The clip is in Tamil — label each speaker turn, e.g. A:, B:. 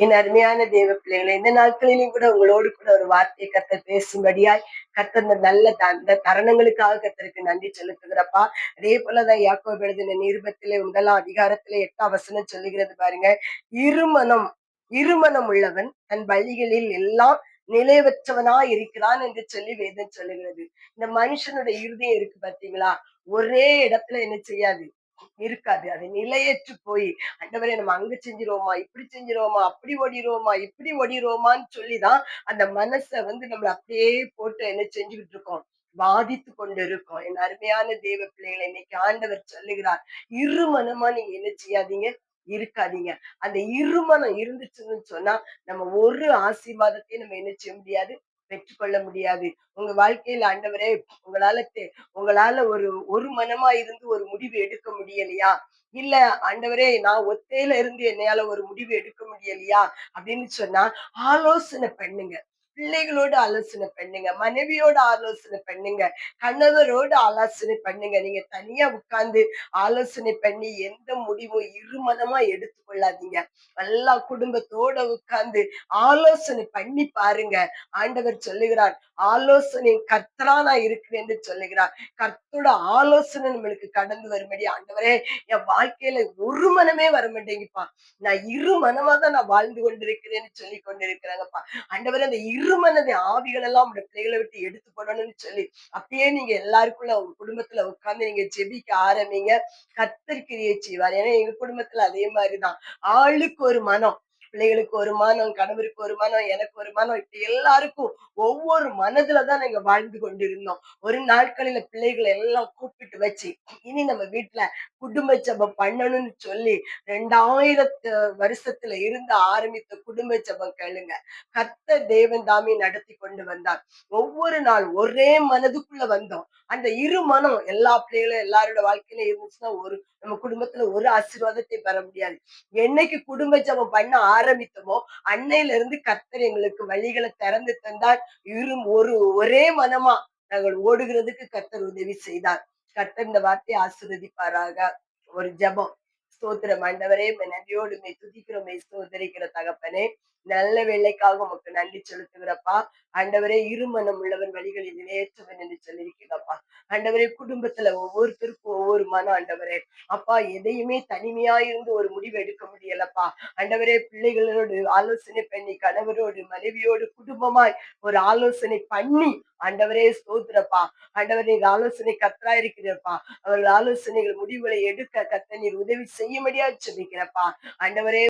A: என் அருமையான தேவ பிள்ளைகளை இந்த நாட்களிலும் கூட உங்களோடு கூட ஒரு வார்த்தையை கத்த பேசும்படியாய் கத்த இந்த நல்ல அந்த தருணங்களுக்காக கத்தருக்கு நன்றி செலுத்துகிறப்பா. அதே போலதான் யாக்கோ எழுதின நிருபத்திலே முதலாம் அதிகாரத்திலே எட்டாம் வசனம் சொல்லுகிறது பாருங்க. இருமனம் இருமனம் உள்ளவன் தன் வழிகளில் எல்லாம் நிலைவற்றவனா இருக்கிறான் என்று சொல்லி வேதம் சொல்லுகிறது. இந்த மனுஷனுடைய இருதயம் இருக்கு பாத்தீங்களா? ஒரே இடத்துல என்ன செய்யாது? இருக்காது. அது நிலையற்று போய் அண்டவரே நம்ம அங்க செஞ்சிருவோமா? இப்படி செஞ்சிருவோமா? அப்படி ஓடிடுவோமா இப்படி ஓடிடுவோமான்னு சொல்லிதான் அந்த மனசை வந்து நம்மள அப்படியே போட்டு என்ன செஞ்சுக்கிட்டு இருக்கோம். பாதித்து கொண்டு இருக்கோம் என் அருமையான தேவ பிள்ளைகளை இன்னைக்கு ஆண்டவர் சொல்லுகிறார் இருமனமா நீங்க என்ன செய்யாதீங்க? இருக்காதீங்க. அந்த இருமனம் இருந்துச்சுன்னு சொன்னா நம்ம ஒரு ஆசீர்வாதத்தையும் நம்ம என்ன செய்ய முடியாது? பெற்றுக்கொள்ள முடியாது. உங்க வாழ்க்கையில ஆண்டவரே உங்களால உங்களால ஒரு ஒரு மனமா இருந்து ஒரு முடிவு எடுக்க முடியலையா? இல்ல ஆண்டவரே நான் ஒத்தையில இருந்து என்னையால ஒரு முடிவு எடுக்க முடியலையா? அப்படின்னு சொன்னா ஆலோசனை பண்ணுங்க. பிள்ளைகளோட ஆலோசனை பண்ணுங்க மனைவியோட ஆலோசனை பண்ணுங்க கணவரோட ஆலோசனை பண்ணுங்க. நீங்க தனியா உட்கார்ந்து ஆலோசனை பண்ணி எந்த முடிவும் இருமனமா எடுத்துக்கொள்ளாதீங்க. எல்லா குடும்பத்தோட உட்கார்ந்து ஆலோசனை பண்ணி பாருங்க. ஆண்டவர் சொல்லுகிறார் ஆலோசனை கர்த்தரா நான் இருக்கிறேன் என்று சொல்லுகிறார். கர்த்தோட ஆலோசனை நம்மளுக்கு கடந்து வரும்படி ஆண்டவரே என் வாழ்க்கையில ஒரு மனமே வர மாட்டேங்கப்பா நான் இரு மனமா தான் நான் வாழ்ந்து கொண்டிருக்கிறேன்னு சொல்லி கொண்டிருக்கிறாங்கப்பா. ஆண்டவரே அந்த இருமனதை ஆவிகள் எல்லாம் உங்க பிள்ளைகளை விட்டு எடுத்து போடணும்னு சொல்லி அப்படியே நீங்க எல்லாருக்குள்ள உங்க குடும்பத்துல உட்கார்ந்து நீங்க ஜெபிக்க ஆரம்பிங்க. கத்தற்கிரியை செய்வார். ஏன்னா எங்க குடும்பத்துல அதே மாதிரிதான். ஆளுக்கு ஒரு மனம். பிள்ளைகளுக்கு ஒரு மனம் கணவருக்கு ஒரு மனம் எனக்கு ஒரு மனம் இப்படி எல்லாருக்கும் ஒவ்வொரு மனதுலதான் நாங்க வாழ்ந்து கொண்டிருந்தோம். ஒரு நாட்களில பிள்ளைகளை எல்லாம் கூப்பிட்டு வச்சு இனி நம்ம வீட்டுல குடும்ப ஜபம் பண்ணணும்னு சொல்லி ரெண்டாயிரத்து வருஷத்துல இருந்து ஆரம்பித்த குடும்ப ஜபம் கேளுங்க. கத்த தேவன் தாமி நடத்தி கொண்டு வந்தார். ஒவ்வொரு நாள் ஒரே மனதுக்குள்ள வந்தோம். அந்த இரு மனம் எல்லா பிள்ளைகளும் எல்லாரோட வாழ்க்கையில இருந்துச்சுன்னா ஒரு நம்ம குடும்பத்துல ஒரு ஆசீர்வாதத்தை பெற முடியாது. என்னைக்கு குடும்ப ஜபம் பண்ண ஆரம்பித்தோமோ அன்னையில இருந்து கத்தர் எங்களுக்கு வழிகளை திறந்து தந்தார். இரு ஒரு ஒரே மனமா நாங்கள் ஓடுகிறதுக்கு கத்தர் உதவி செய்தார். கத்தர் இந்த வார்த்தையை ஆசிர்வதிப்பாராக. ஒரு ஜபம். ஸ்தோத்திர மண்டவரே நன்றியோடு மே துதிக்கிறோமே. ஸ்தோதரிக்கிற தகப்பனே நல்ல வேலைக்காக உமக்கு நன்றி செலுத்துகிறப்பா. ஆண்டவரே இருமனம் உள்ளவன் வழிகளில் நிலையற்றவன் என்று சொல்லியிருக்கிறப்பா. ஆண்டவரே குடும்பத்துல ஒவ்வொருத்தருக்கும் ஒவ்வொரு மனம் ஆண்டவரே. அப்பா எதையுமே தனிமையா இருந்து ஒரு முடிவு எடுக்க முடியலப்பா. ஆண்டவரே பிள்ளைகளோடு ஆலோசனை பண்ணி கணவரோடு மனைவியோடு குடும்பமாய் ஒரு ஆலோசனை பண்ணி ஆண்டவரே ஸ்தோத்திரப்பா. ஆண்டவரே ஆலோசனை கத்தரா இருக்கிறப்பா அவர்கள் ஆலோசனைகள் முடிவுகளை எடுக்க கத்த நீர் உதவி செய்ய முடியாது சொல்லிக்கிறப்பா. ஆண்டவரே